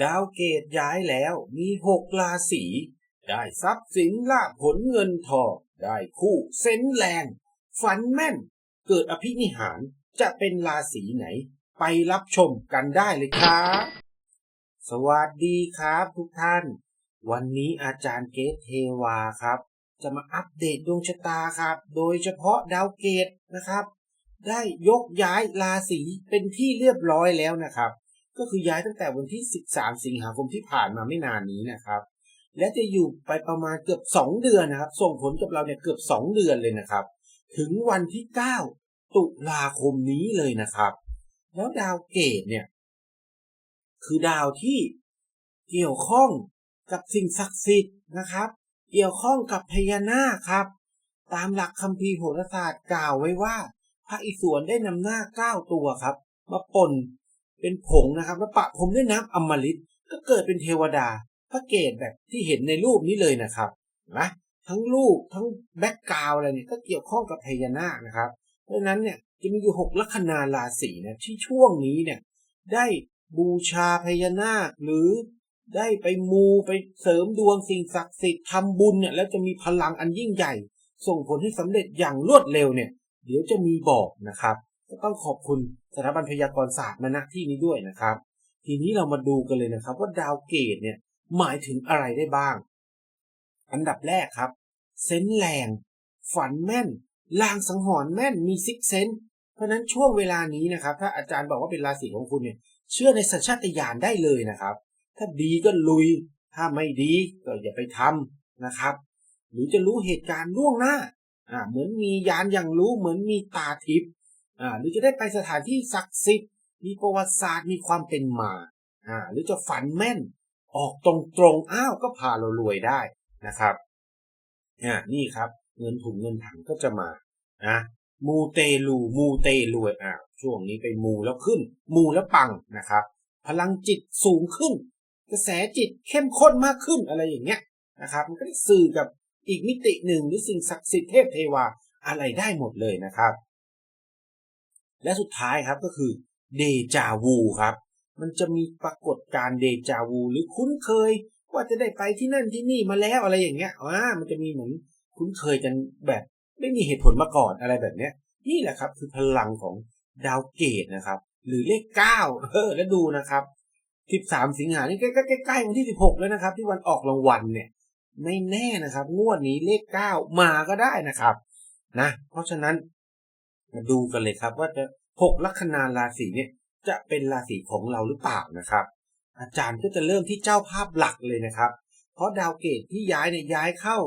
ดาวเกตย้ายแล้วมีหกราศีได้ทรัพย์สินลาภผลเงินทองได้คู่เส้นแรง ฝันแม่น เกิดอภินิหารจะเป็นราศีไหน ไปรับชมกันได้เลยครับ สวัสดีครับทุกท่าน วันนี้อาจารย์เกตเทวาครับ จะมาอัปเดตดวงชะตาครับ โดยเฉพาะดาวเกตนะครับ ได้ยกย้ายราศีเป็นที่เรียบร้อยแล้วนะครับ ก็คือย้ายตั้งแต่วันที่ 13 สิงหาคมที่ผ่านมาไม่นานนี้นะครับ และจะอยู่ไปประมาณเกือบ 2 เดือนนะครับ ส่งผลกับเราเนี่ยเกือบ 2 เดือนเลยนะครับ ถึงวันที่ 9 ตุลาคมนี้เลยนะครับ แล้วดาวเกตเนี่ย คือดาวที่เกี่ยวข้องกับสิ่งศักดิ์สิทธิ์นะครับ เกี่ยวข้องกับพญานาคครับ ตามหลักคัมภีร์โหราศาสตร์กล่าวไว้ว่า พระอิศวรได้นำหน้าเก้าตัวครับ มาปน เป็นผงนะครับแล้วปะพรมด้วยน้ำอมฤตก็เกิดเป็นเทวดา พระเกศแบบที่เห็นในรูปนี้เลยนะครับนะทั้งรูปทั้งแบ็กกราวอะไรเนี่ยก็เกี่ยวข้องกับพญานาคนะครับ เพราะฉะนั้นเนี่ยจะมีอยู่หกลัคนาราศีนะที่ช่วงนี้เนี่ยได้บูชาพญานาคหรือได้ไปมูไปเสริมดวงสิ่งศักดิ์สิทธิ์ทำบุญเนี่ยแล้วจะมีพลังอันยิ่งใหญ่ ส่งผลให้สำเร็จอย่างรวดเร็วเนี่ย เดี๋ยวจะมีบอกนะครับ ก็ต้องขอบคุณสถาบันพยากรศาสตร์มาณที่นี้ด้วยนะครับ ทีนี้เรามาดูกันเลยนะครับ ว่าดาวเกตเนี่ยหมายถึงอะไรได้บ้าง อันดับแรกครับ เซนแรงฝันแม่น ลางสังหรณ์แม่นมีซิกเซนเพราะนั้นช่วงเวลานี้นะครับ ถ้าอาจารย์บอกว่าเป็นราศีของคุณเนี่ย เชื่อในสัญชาตญาณได้เลยนะครับ ถ้าดีก็ลุย ถ้าไม่ดีก็อย่าไปทำนะครับ หรือจะรู้เหตุการณ์ล่วงหน้าอ่าเหมือนมียานอย่างรู้เหมือนมีตาทิพย์ อ่าหรือจะได้ไปสถานที่ศักดิ์สิทธิ์มีประวัติศาสตร์มีความเป็นมาอ่าหรือจะฝันแม่น ออกตรงๆอ้าวก็พาเรารวยได้นะครับอ่านี่ครับ เงินถุงเงินถังก็จะมานะมูเตลูมูเตรวยอ่าช่วงนี้ไปมูแล้วขึ้น มูแล้วปังนะครับ พลังจิตสูงขึ้น กระแสจิตเข้มข้นมากขึ้นอะไรอย่างเงี้ยนะครับ มันก็ได้สื่อกับอีกมิติหนึ่งหรือสิ่งศักดิ์สิทธิ์เทพเทวาอะไรได้หมดเลยนะครับ และสุดท้ายครับก็คือเดจาวูครับ มันจะมีปรากฏการเดจาวูหรือคุ้นเคย ว่าจะได้ไปที่นั่นที่นี่มาแล้วอะไรอย่างเงี้ยอ่ามันจะมีเหมือนคุ้นเคยกันแบบไม่มีเหตุผลมาก่อนอะไรแบบเนี้ย นี่แหละครับคือพลังของดาวเกตนะครับ หรือเลขเก้าเออแล้วดูนะครับสิบสามสิงหานี่ใกล้ๆใกล้ๆวันที่สิบหกแล้วนะครับ ที่วันออกรางวัลเนี่ย ไม่แน่นะครับ งวดนี้เลขเก้ามาก็ได้นะครับ นะ เพราะฉะนั้น มาดูกันเลยครับว่าจะหกลัคนาราศีเนี่ยจะเป็นราศีของเราหรือเปล่านะครับ อาจารย์ก็จะเริ่มที่เจ้าภาพหลักเลยนะครับ เพราะดาวเกตที่ย้ายเนี่ยย้ายเข้า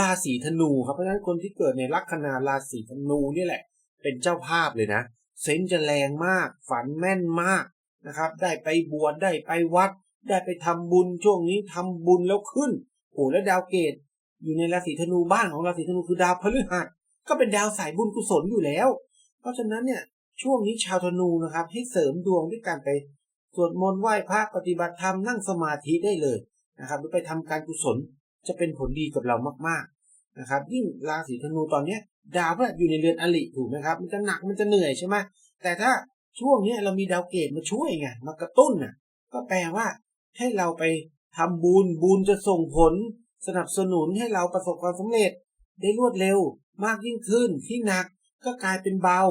ราศีธนูครับเพราะฉะนั้นคนที่เกิดในลัคนาราศีธนูนี่แหละ เป็นเจ้าภาพเลยนะเซนจะแรงมาก ฝันแม่นมากนะครับ ได้ไปบวชได้ไปวัด ได้ไปทำบุญช่วงนี้ทำบุญแล้วขึ้นโอ้แล้วดาวเกตอยู่ในราศีธนูบ้านของราศีธนูคือดาวพฤหัส ก็เป็นดาวสายบุญกุศลอยู่แล้ว เพราะฉะนั้นเนี่ยช่วงนี้ชาวธนูนะครับ ให้เสริมดวงด้วยการไปสวดมนต์ไหว้พระปฏิบัติธรรมนั่งสมาธิได้เลยนะครับหรือไปทำการกุศลจะเป็นผลดีกับเรามากๆนะครับยิ่งราศีธนูตอนเนี้ยดาวพฤหัสอยู่ในเรือนอริถูกไหมครับ มันจะหนักมันจะเหนื่อยใช่ไหมแต่ถ้าช่วงนี้เรามีดาวเกตมาช่วยไงมากระตุ้นน่ะ ก็แปลว่าให้เราไปทำบุญบุญจะส่งผล สนับสนุนให้เราประสบความสำเร็จได้รวดเร็ว มากยิ่งขึ้น ที่หนักก็กลายเป็นเบา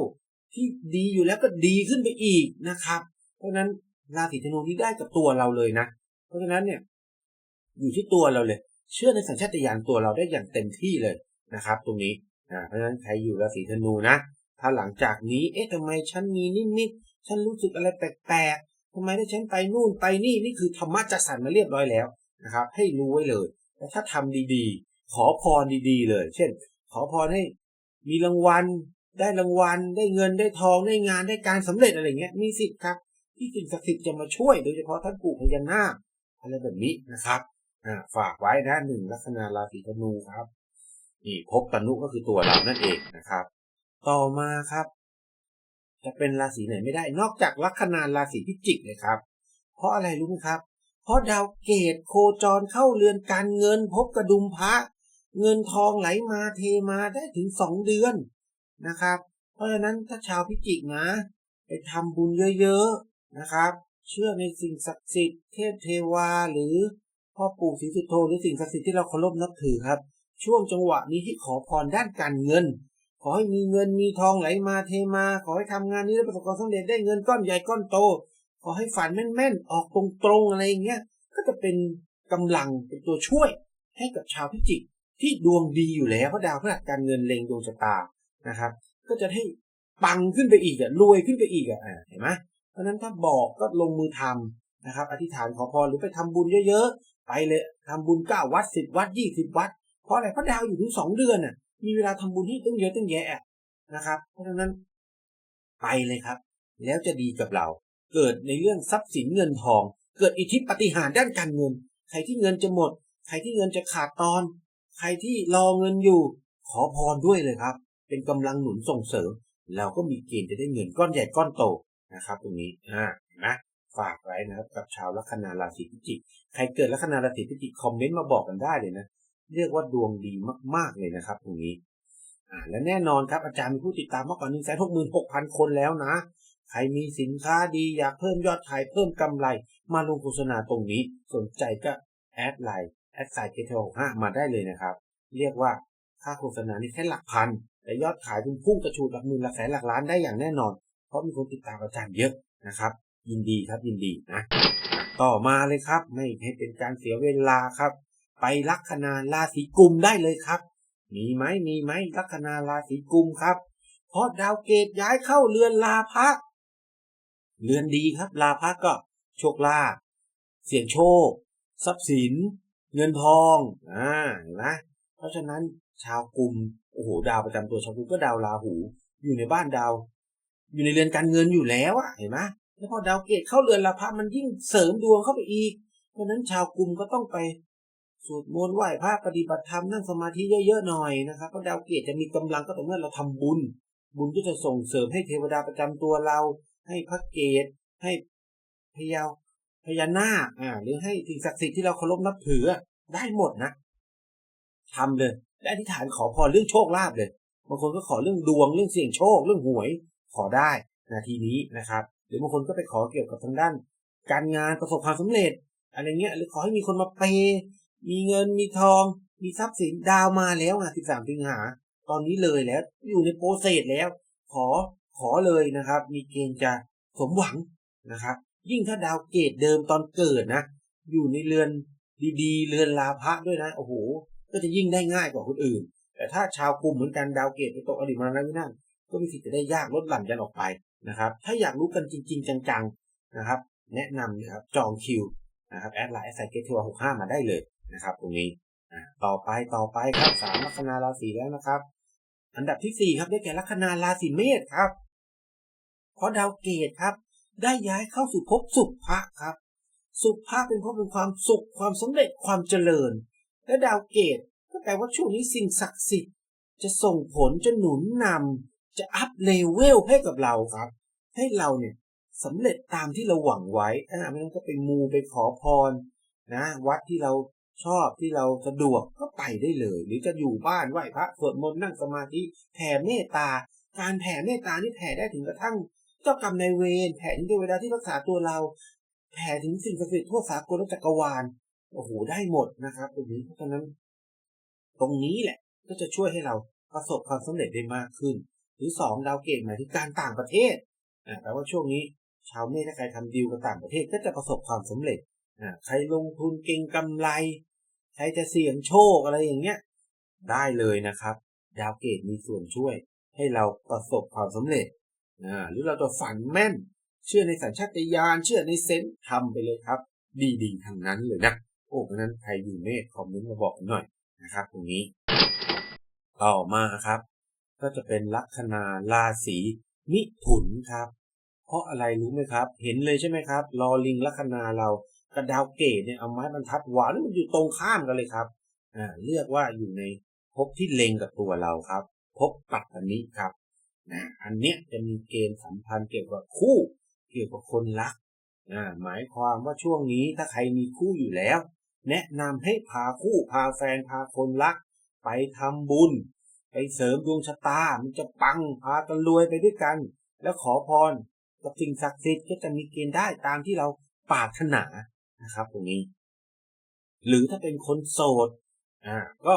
ที่ดีอยู่แล้วก็ดีขึ้นไปอีกนะครับ เพราะฉะนั้นราศีธนูที่ได้กับตัวเราเลยนะ เพราะฉะนั้นเนี่ย อยู่ที่ตัวเราเลย เชื่อในสัญชาตญาณตัวเราได้อย่างเต็มที่เลยนะครับ ตรงนี้อ่าเพราะฉะนั้นใครอยู่ราศีธนูนะ ถ้าหลังจากนี้เอ๊ะทำไมฉันมีนิดๆฉันรู้สึกอะไรแปลกๆทำไมได้ฉันไปนู่นไปนี่นี่คือธรรมะจัดสรรมาเรียบร้อยแล้วนะครับ ให้รู้ไว้เลยแต่ถ้าทำดีๆ ขอพรดีๆ เลย เช่น ขอพรให้มีรางวัล ได้รางวัล ได้เงินได้ทองได้งานได้การสำเร็จอะไรเงี้ยมีสิทธิ์ครับ ที่สิ่งศักดิ์สิทธิ์จะมาช่วยโดยเฉพาะท่านปู่พญานาคอะไรแบบนี้นะครับอ่าฝากไว้นะหนึ่งลัคนาราศีธนูครับนี่ภพตนุก็คือตัวเรานั่นเองนะครับ ต่อมาครับ จะเป็นราศีไหนไม่ได้ นอกจากลัคนาราศีพิจิกเลยครับ เพราะอะไรรู้ไหมครับ เพราะดาวเกตโคจรเข้าเรือนการเงินพบกระดุมพระ เงินทองไหลมาเทมาได้ถึงสองเดือนนะครับ เพราะฉะนั้นถ้าชาวพิจิกนะ ไปทำบุญเยอะๆนะครับ เชื่อในสิ่งศักดิ์สิทธิ์เทพเทวาหรือพ่อปู่ศรีสุโธหรือสิ่งศักดิ์สิทธิ์ที่เราเคารพนับถือครับ ช่วงจังหวะนี้ให้ขอพรด้านการเงิน ขอให้มีเงินมีทองไหลมาเทมา ขอให้ทำงานนี้ได้ประสบความสำเร็จได้เงินก้อนใหญ่ก้อนโต ขอให้ฝันแม่นๆ ออกตรงๆอะไรอย่างเงี้ยก็จะเป็นกำลังเป็นตัวช่วยให้กับชาวพิจิก ที่ดวงดีอยู่แล้วเพราะดาวพฤหัสการเงินเล็งดวงชะตานะครับ ก็จะให้ปังขึ้นไปอีกอะรวยขึ้นไปอีกอะเห็นไหมเพราะนั้นถ้าบอกก็ลงมือทำนะครับ อธิษฐานขอพรหรือไปทำบุญเยอะๆ ไปเลยทำบุญเก้าวัดสิบวัดยี่สิบวัด เพราะอะไรเพราะดาวอยู่ถึงสองเดือนน่ะ มีเวลาทำบุญที่ตั้งเยอะตั้งแยะนะครับ เพราะฉะนั้นไปเลยครับ แล้วจะดีกับเรา เกิดในเรื่องทรัพย์สินเงินทอง เกิดอิทธิปฏิหารด้านการเงิน ใครที่เงินจะหมด ใครที่เงินจะขาดตอน ใครที่รอเงินอยู่ ขอพรด้วยเลยครับ เป็นกำลังหนุนส่งเสริม เราก็มีเกณฑ์จะได้เงินก้อนใหญ่ก้อนโตนะครับ ตรงนี้อ่านะฝากไว้นะครับกับชาวลัคนาราศีพิจิก ใครเกิดลัคนาราศีพิจิกคอมเมนต์มาบอกกันได้เลยนะ เรียกว่าดวงดีมาก ๆเลยนะครับ ตรงนี้อ่าและแน่นอนครับอาจารย์มีผู้ติดตามมากกว่า1 6 6 0 0 0คนแล้วนะ ใครมีสินค้าดีอยากเพิ่มยอดขายเพิ่มกำไร มาลงโฆษณาตรงนี้ สนใจก็แอดไลน์ แอดไซน์เกทหามาได้เลยนะครับ เรียกว่าค่าโฆษณานี่แค่หลักพัน แต่ยอดขายคุณพุ่งกระชูดหลักหมื่นหลักแสนหลักล้านได้อย่างแน่นอน เพราะมีคนติดตามอาจารย์เยอะนะครับ ยินดีครับยินดีนะ ต่อมาเลยครับ ไม่ให้เป็นการเสียเวลาครับ ไปลัคนาราศีกุมได้เลยครับ มีไหมมีไหมลัคนาราศีกุมครับ เพราะดาวเกตย้ายเข้าเรือนลาภะเรือนดีครับ ลาภะก็โชคลาภเสี่ยงโชค ทรัพย์สิน เงินทองอ่าเห็นไหมเพราะฉะนั้นชาวกลุ่มโอ้โหดาวประจำตัวชาวกลุ่มก็ดาวราหู อยู่ในบ้านดาว อยู่ในเรือนการเงินอยู่แล้วอะเห็นไหมแล้วพอดาวเกตเข้าเรือนลาภะมันยิ่งเสริมดวงเข้าไปอีก เพราะนั้นชาวกลุ่มก็ต้องไปสวดมนต์ไหว้พระปฏิบัติธรรมนั่งสมาธิเยอะๆหน่อยนะครับเพราะดาวเกตจะมีกำลังก็ต่อเมื่อเราทำบุญ บุญก็จะส่งเสริมให้เทวดาประจำตัวเรา ให้พระเกตให้พยา พญานาคอ่าหรือให้สิ่งศักดิ์สิทธิ์ที่เราเคารพนับถือได้หมดนะทำเลยและอธิษฐานขอพรเรื่องโชคลาภเลยบางคนก็ขอเรื่องดวงเรื่องเสี่ยงโชค เรื่องหวยขอได้นาทีนี้นะครับ หรือบางคนก็ไปขอเกี่ยวกับทางด้าน การงานประสบความสำเร็จ อะไรเงี้ย หรือขอให้มีคนมาเปย์มีเงินมีทอง มีทรัพย์สินดาวมาแล้วอะ13สิงหา ตอนนี้เลยแล้ว อยู่ในโปรเซสแล้ว ขอขอเลยนะครับ มีเกณฑ์จะสมหวังนะครับ ยิ่งถ้าดาวเกตเดิมตอนเกิดนะ อยู่ในเรือนดีๆ เรือนลาภะด้วยนะ โอ้โห ก็จะยิ่งได้ง่ายกว่าคนอื่น แต่ถ้าชาวกลุ่มเหมือนกันดาวเกตไปตกอดีตมาแล้ววินาศก็มีสิทธิ์จะได้ยากลดหลั่นกันออกไปนะครับ ถ้าอยากรู้กันจริง ๆ จังๆนะครับ แนะนำนะครับจองคิวนะครับแอดไลน์แอดไซเกตทัวร์หกห้ามาได้เลยนะครับตรงนี้ต่อไปต่อไปครับสามลัคนาราศีแล้วนะครับ อันดับที่สี่ครับได้แก่ลัคนาราศีเมษครับเพราะดาวเกตครับ ได้ย้ายเข้าสู่ภพสุภะครับ สุภะเป็นภพเป็นความสุขความสำเร็จความเจริญ และดาวเกตก็แปลว่าช่วงนี้สิ่งศักดิ์สิทธิ์ จะส่งผลจะหนุนนำจะอัพเลเวลให้กับเราครับ ให้เราเนี่ยสำเร็จตามที่เราหวังไว้อ่าไม่งั้นก็ไปมูไปขอพรนะ วัดที่เราชอบที่เราสะดวกก็ไปได้เลย หรือจะอยู่บ้านไหว้พระสวดมนต์นั่งสมาธิแผ่เมตตา การแผ่เมตตานี่แผ่ได้ถึงกระทั่ง เจ้ากรรมนายเวรแผ่ถึงเทวดาที่รักษาตัวเรา แผ่ถึงสิ่งศักดิ์สิทธิ์ทั่วสากลและจักรวาลโอ้โหได้หมดนะครับตรงนี้เพราะฉะนั้น ตรงนี้แหละ ก็จะช่วยให้เราประสบความสำเร็จได้มากขึ้น หรือสองดาวเกตหมายถึงการต่างประเทศอ่าแปลว่าช่วงนี้ ชาวเมษถ้าใครทำดีลกับต่างประเทศก็จะประสบความสำเร็จอ่าใครลงทุนเก่งกำไร ใครจะเสี่ยงโชคอะไรอย่างเงี้ย ได้เลยนะครับ ดาวเกตมีส่วนช่วยให้เราประสบความสำเร็จ หรือเราจะฝันแม่น เชื่อในสัญชาตญาณเชื่อในเซนส์ทำไปเลยครับ ดีๆทางนั้นเลยนะโอ้เพราะนั้นใครอยู่เมษคอมเมนต์มาบอกหน่อยนะครับตรงนี้ ต่อมาครับ ก็จะเป็นลัคนาราศีมิถุนครับ เพราะอะไรรู้ไหมครับ เห็นเลยใช่ไหมครับรอลิงลัคนาเรากระดาวเกตเนี่ยเอาไม้บรรทัดหวานมันอยู่ตรงข้ามกันเลยครับอ่าเรียกว่าอยู่ในภพที่เล็งกับตัวเราครับภพปัตตานิครับ นะอันเนี้ยจะมีเกณฑ์สัมพันธ์เกี่ยวกับคู่เกี่ยวกับคนรักอ่าหมายความว่าช่วงนี้ถ้าใครมีคู่อยู่แล้ว แนะนำให้พาคู่พาแฟนพาคนรัก ไปทำบุญ ไปเสริมดวงชะตา มันจะปังพากันรวยไปด้วยกัน แล้วขอพรกับสิ่งศักดิ์สิทธิ์ก็จะมีเกณฑ์ได้ตามที่เราปรารถนานะครับ ตรงนี้ หรือถ้าเป็นคนโสดอ่าก็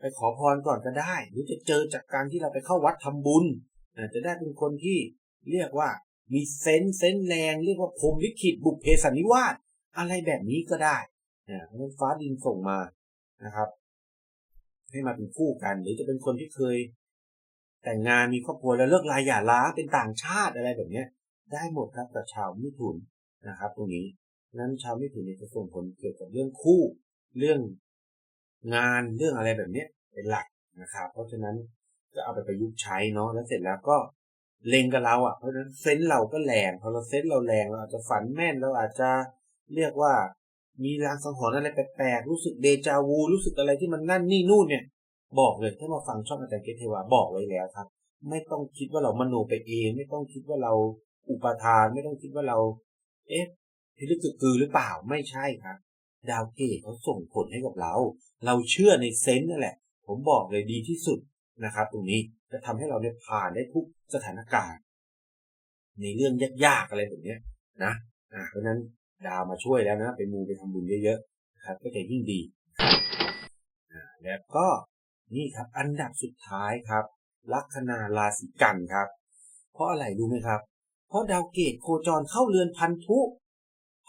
ไปขอพรก่อนก็ได้ หรือจะเจอจากการที่เราไปเข้าวัดทำบุญจะได้เป็นคนที่เรียกว่ามีเซนส์เซนแรงเรียกว่าพรมลิขิตบุพเพสันนิวาสอะไรแบบนี้ก็ได้นะเพราะฟ้าดินส่งมานะครับ ให้มาเป็นคู่กัน หรือจะเป็นคนที่เคย แต่งงานมีครอบครัวแล้วเลิกลายหย่าร้างเป็นต่างชาติอะไรแบบเนี้ย ได้หมดครับกับชาวมิถุนนะครับ ตรงนี้นั้นชาวมิถุนจะส่งผลเกี่ยวกับเรื่องคู่ เรื่อง งานเรื่องอะไรแบบนี้เป็นหลักนะครับ เพราะฉะนั้นก็เอาไปประยุกต์ใช้เนาะแล้วเสร็จแล้วก็เล็งกับเราอะเพราะฉะนั้นเซนเราก็แรงพอเราเซนเราแรงเราอาจจะฝันแม่นเราอาจจะเรียกว่า มีรางสังหรณ์อะไรแปลกๆรู้สึกเดจาวูรู้สึกอะไรที่มันนั่นนี่นู่นเนี่ย บอกเลยถ้ามาฟังช่องอาจารย์เกตเทวาบอกไว้แล้วครับ ไม่ต้องคิดว่าเรามโนไปเอง ไม่ต้องคิดว่าเราอุปทาน ไม่ต้องคิดว่าเรา เอ๊ะพิลึกกึกกือหรือเปล่าไม่ใช่ครับ ดาวเกตเขาส่งผลให้กับเรา เราเชื่อในเซนส์นั่นแหละ ผมบอกเลยดีที่สุดนะครับ ตรงนี้จะทำให้เราเนี่ยผ่านได้ทุกสถานการณ์ ในเรื่องยากๆอะไรแบบนี้นะอ่าเพราะฉะนั้นดาวมาช่วยแล้วนะ ไปมูไปทำบุญเยอะๆนะครับ ก็จะยิ่งดีอ่าแล้วก็นี่ครับ อันดับสุดท้ายครับ ลัคนาราศีกันครับ เพราะอะไรรู้ไหมครับ เพราะดาวเกตโคจรเข้าเรือนพันธุ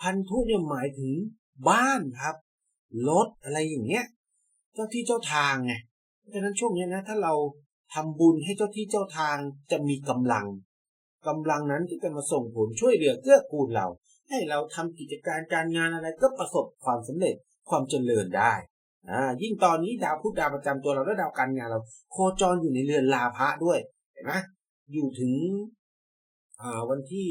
พันธุเนี่ยหมายถึง บ้านครับ รถอะไรอย่างเงี้ย เจ้าที่เจ้าทางไง เพราะฉะนั้นช่วงนี้นะ ถ้าเราทำบุญให้เจ้าที่เจ้าทางจะมีกำลังกำลังนั้นที่จะมาส่งผลช่วยเหลือเกื้อกูลเรา ให้เราทำกิจการการงานอะไรก็ประสบความสำเร็จความเจริญได้อ่ายิ่งตอนนี้ดาวพุธดาวประจำตัวเราและดาวการงานเรา โคจรอยู่ในเรือนลาภะด้วยเห็นไหมอยู่ถึงวันที่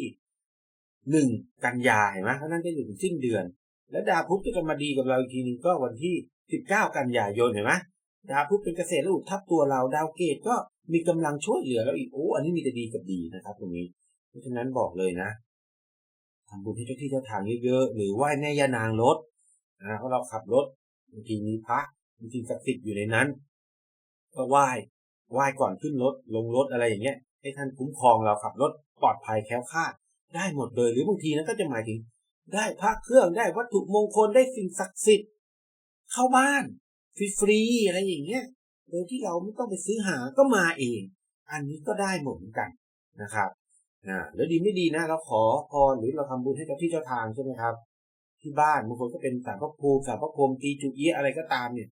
หนึ่งกันยาเห็นไหมเพราะนั้นก็อยู่ถึงสิ้นเดือน แล้วดาวพุธก็จะมาดีกับเราอีกทีนึงก็วันที่สิบเก้ากันยายนเห็นไหมดาวพุธเป็นเกษตรและอุทับตัวเราดาวเกตก็มีกำลังช่วยเหลือเราอีกโอ้อันนี้มีแต่ดีกับดีนะครับ ตรงนี้ เพราะฉะนั้นบอกเลยนะทำบุญให้เจ้าที่เจ้าทางเยอะๆหรือไหว้แม่ย่านางรถนะเพราะเราขับรถบางทีมีพระมีสิ่งศักดิ์สิทธิ์อยู่ในนั้น ก็ไหว้ไหว้ก่อนขึ้นรถลงรถอะไรอย่างเงี้ยให้ท่านคุ้มครองเราขับรถปลอดภัยแคล้วคลาดได้หมดเลย หรือบางทีนะก็จะหมายถึง ได้พระเครื่องได้วัตถุมงคลได้สิ่งศักดิ์สิทธิ์เข้าบ้านฟรีๆอะไรอย่างเงี้ยโดยที่เราไม่ต้องไปซื้อหาก็มาเอง อันนี้ก็ได้หมดเหมือนกันนะครับอ่าแล้วดีไม่ดีนะเราขอพรหรือเราทำบุญให้เจ้าที่เจ้าทางใช่ไหมครับ ที่บ้านบางคนก็เป็นสารพระภูมิสารพระพรมตีจุเอียะอะไรก็ตามเนี่ย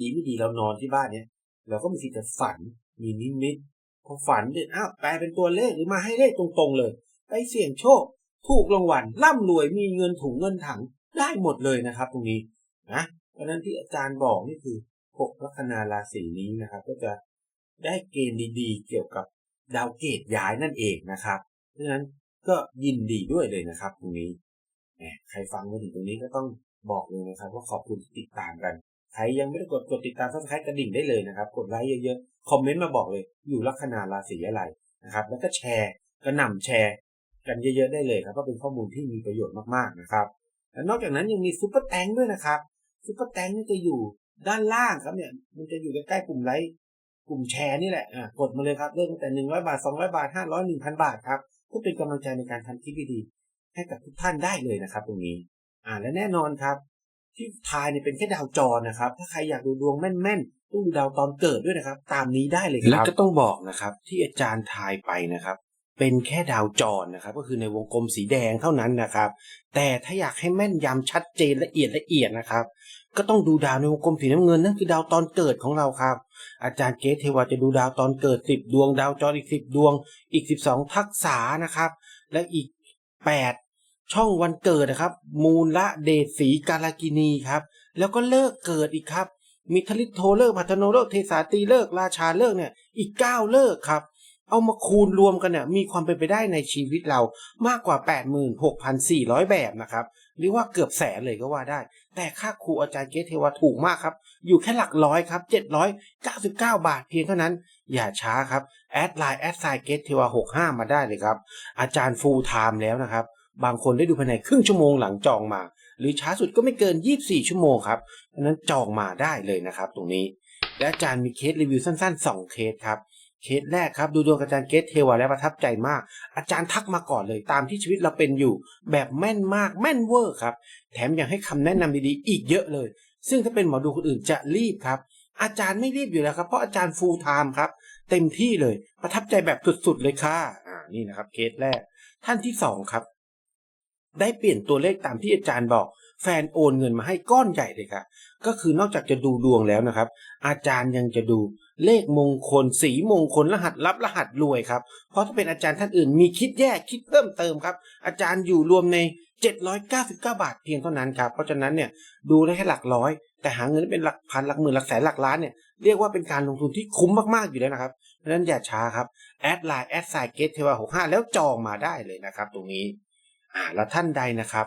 ดีไม่ดีเรานอนที่บ้านเนี่ย เราก็มีสิทธิ์จะฝันมีนิมิตพอฝันเนี่ยอ้าวแปลเป็นตัวเลขหรือมาให้เลขตรงๆเลย ไปเสี่ยงโชค ถูกรางวัลร่ำรวยมีเงินถุงเงินถังได้หมดเลยนะครับ ตรงนี้นะเพราะนั้นที่อาจารย์บอกนี่คือหกลัคนาราศีนี้นะครับ ก็จะได้เกณฑ์ดีๆ เกี่ยวกับดาวเกตย้ายนั่นเองนะครับ เพราะฉะนั้นก็ยินดีด้วยเลยนะครับ ตรงนี้ใครฟังมาถึงตรงนี้ก็ต้องบอกเลยนะครับว่าขอบคุณที่ติดตามกัน ใครยังไม่ได้กดกดติดตามซับสไครต์กระดิ่งได้เลยนะครับ กดไลค์เยอะๆ คอมเมนต์มาบอกเลย อยู่ลัคนาราศีอะไรนะครับ แล้วก็แชร์กระหน่ำแชร์ กันเยอะๆได้เลยครับก็เป็นข้อมูลที่มีประโยชน์มากๆนะครับและนอกจากนั้นยังมีซุปเปอร์แตงด้วยนะครับซุปเปอร์แตงนี่จะอยู่ด้านล่างครับเนี่ยมันจะอยู่ใกล้ๆปุ่มไลค์กลุ่มแชร์นี่แหละอ่ากดมาเลยครับเริ่มตั้งแต่หนึ่งร้อยบาทสองร้อยบาทห้าร้อยหนึ่งพันบาทครับเพื่อเป็นกำลังใจในการทำคลิปดีๆให้กับทุกท่านได้เลยนะครับ ตรงนี้อ่าและแน่นอนครับที่ทายเนี่ยเป็นแค่ดาวจรนะครับ ถ้าใครอยากดูดวงแม่นๆต้องดูดาวตอนเกิดด้วยนะครับ ตามนี้ได้เลยครับ แล้วก็ต้องบอกนะครับ ที่อาจารย์ทายไปนะครับ เป็นแค่ดาวจรนะครับ ก็คือในวงกลมสีแดงเท่านั้นนะครับ แต่ถ้าอยากให้แม่นยำชัดเจนละเอียดละเอียดนะครับ ก็ต้องดูดาวในวงกลมสีน้ำเงินนั่นคือดาวตอนเกิดของเราครับ อาจารย์เกตเทวาจะดูดาวตอนเกิดสิบดวง ดาวจรอีกสิบดวง อีกสิบสองทักษะนะครับ และอีกแปดช่องวันเกิดนะครับ มูลละเดชสีกาลกินีครับ แล้วก็เลิกเกิดอีกครับมิทลิโทเลิกพัฒโนเลิกเทสาตีเลิกราชาเลิกเนี่ยอีกเก้าเลิกครับ เอามาคูณรวมกันเนี่ยมีความเป็นไปได้ในชีวิตเรามากกว่า 86,400 แบบนะครับ หรือว่าเกือบแสนเลยก็ว่าได้ แต่ค่าครูอาจารย์เกตเทวาถูกมากครับ อยู่แค่หลักร้อยครับ 799 บาทเพียงเท่านั้น อย่าช้าครับ แอดไลน์แอดไซเกตเทวา65 มาได้เลยครับ อาจารย์ฟูลไทม์แล้วนะครับ บางคนได้ดูภายในครึ่งชั่วโมงหลังจองมา หรือช้าสุดก็ไม่เกิน 24 ชั่วโมงครับเพราะฉะนั้นจองมาได้เลยนะครับ ตรงนี้และอาจารย์มีเคสรีวิวสั้นๆ 2 เคสครับ เคสแรกครับดูดวงอาจารย์เกตเทวาแล้วประทับใจมาก อาจารย์ทักมาก่อนเลยตามที่ชีวิตเราเป็นอยู่ แบบแม่นมากแม่นเวอร์ครับ แถมยังให้คำแนะนำดีๆ อีกเยอะเลย ซึ่งถ้าเป็นหมอดูคนอื่นจะรีบครับ อาจารย์ไม่รีบอยู่แล้วครับ เพราะอาจารย์ฟูลไทม์ครับ เต็มที่เลยประทับใจแบบสุดๆเลยค่ะอ่านี่นะครับเคสแรก ท่านที่สองครับ ได้เปลี่ยนตัวเลขตามที่อาจารย์บอก แฟนโอนเงินมาให้ก้อนใหญ่เลยค่ะ ก็คือนอกจากจะดูดวงแล้วนะครับ อาจารย์ยังจะดูเลขมงคล สีมงคล รหัสลับรหัสรวยครับ เพราะถ้าเป็นอาจารย์ท่านอื่นมีคิดแยกคิดเพิ่มเติมครับ อาจารย์อยู่รวมใน 799 บาทเพียงเท่านั้นครับ เพราะฉะนั้นเนี่ยดูได้แค่หลักร้อย แต่หาเงินเป็นหลักพันหลักหมื่นหลักแสนหลักล้านเนี่ยเรียกว่าเป็นการลงทุนที่คุ้มมากๆอยู่แล้วนะครับเพราะฉะนั้นอย่าช้าครับแอดไลน์แอดไซเกตเทวา65แล้วจองมาได้เลยนะครับ ตรงนี้อ่าแล้วท่านใดนะครับ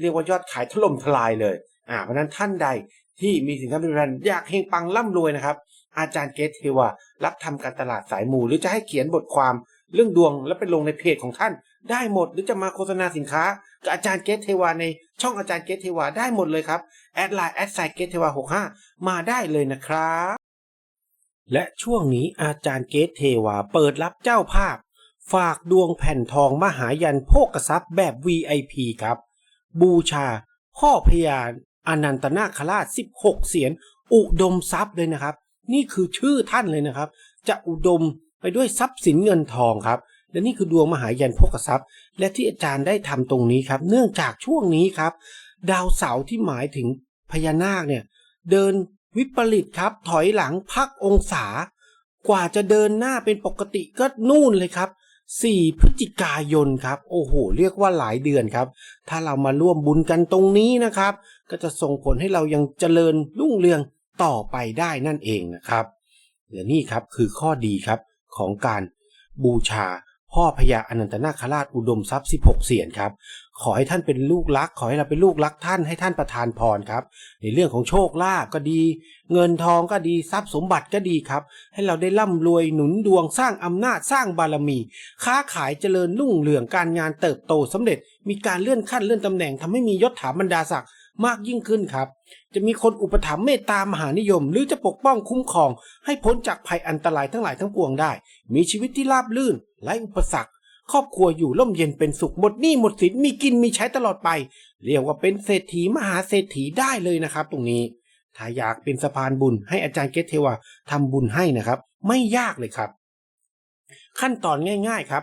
เรียกว่ายอดขายถล่มทลายเลยอ่าเพราะนั้นท่านใดที่มีสินค้าบริการอยากเฮงปังร่ำรวยนะครับ อาจารย์เกตเทวารับทำการตลาดสายมู หรือจะให้เขียนบทความเรื่องดวงแล้วไปลงในเพจของท่าน ได้หมดหรือจะมาโฆษณาสินค้ากับอาจารย์เกตเทวาในช่องอาจารย์เกตเทวาได้หมดเลยครับแอดไลน์แอดไซเกตเทวา65มาได้เลยนะครับและช่วงนี้อาจารย์เกตเทวาเปิดรับเจ้าภาพ ฝากดวงแผ่นทองมหายันโภกทรัพย์แบบ VIP ครับ บูชา พ่อพญาอนันตนาคราช 16 เสียน อุดมทรัพย์เลยนะครับ นี่คือชื่อท่านเลยนะครับ จะอุดมไปด้วยทรัพย์สินเงินทองครับ และนี่คือดวงมหายันโภกทรัพย์ และที่อาจารย์ได้ทำตรงนี้ครับ เนื่องจากช่วงนี้ครับ ดาวเสาร์ที่หมายถึงพญานาคเนี่ยเดินวิปริตครับ ถอยหลังพักองศากว่าจะเดินหน้าเป็นปกติก็นู่นเลยครับ 4 พฤศจิกายนครับ โอ้โห เรียกว่าหลายเดือนครับ ถ้าเรามาร่วมบุญกันตรงนี้นะครับ ก็จะส่งผลให้เรายังเจริญรุ่งเรืองต่อไปได้นั่นเองนะครับและนี่ครับคือข้อดีครับของการบูชาพ่อพญาอนันตนาคราชอุดมทรัพย์ 16 เสียนครับ ขอให้ท่านเป็นลูกรัก ขอให้เราเป็นลูกรักท่านให้ท่านประทานพรครับ ในเรื่องของโชคลาภก็ดี เงินทองก็ดีทรัพย์สมบัติก็ดีครับ ให้เราได้ร่ำรวยหนุนดวงสร้างอำนาจสร้างบารมี ค้าขายเจริญรุ่งเรืองการงานเติบโตสำเร็จ มีการเลื่อนขั้นเลื่อนตำแหน่งทำให้มียศถาบรรดาศักดิ์มากยิ่งขึ้นครับ จะมีคนอุปถัมภ์เมตตามหานิยม หรือจะปกป้องคุ้มครอง ให้พ้นจากภัยอันตรายทั้งหลายทั้งปวงได้ มีชีวิตที่ราบรื่นไร้อุปสรรค ครอบครัวอยู่ร่มเย็นเป็นสุขหมดหนี้หมดสินมีกินมีใช้ตลอดไป เรียกว่าเป็นเศรษฐีมหาเศรษฐีได้เลยนะครับ ตรงนี้ ถ้าอยากเป็นสะพานบุญให้อาจารย์เกตเทวาทำบุญให้นะครับ ไม่ยากเลยครับ ขั้นตอนง่าย ๆครับ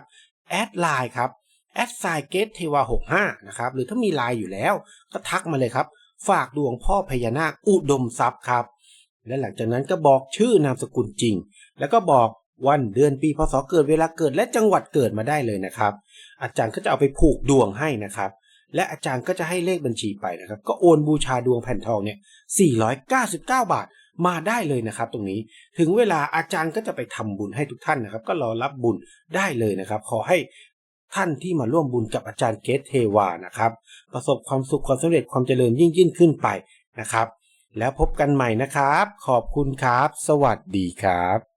แอดไลน์ครับแอดไซเกตเทวา65นะครับหรือถ้ามีไลน์อยู่แล้ว ก็ทักมาเลยครับ ฝากดวงพ่อพญานาคอุดมทรัพย์ครับ และหลังจากนั้นก็บอกชื่อนามสกุลจริง แล้วก็บอก วันเดือนปีพศเกิดเวลาเกิดและจังหวัดเกิดมาได้เลยนะครับ อาจารย์ก็จะเอาไปผูกดวงให้นะครับ และอาจารย์ก็จะให้เลขบัญชีไปนะครับ ก็โอนบูชาดวงแผ่นทองเนี่ย499 บาทมาได้เลยนะครับ ตรงนี้ถึงเวลาอาจารย์ก็จะไปทำบุญให้ทุกท่านนะครับ ก็รอรับบุญได้เลยนะครับ ขอให้ท่านที่มาร่วมบุญกับอาจารย์เกตเทวานะครับ ประสบความสุขความสำเร็จความเจริญยิ่งยิ่งขึ้นไปนะครับ แล้วพบกันใหม่นะครับ ขอบคุณครับ สวัสดีครับ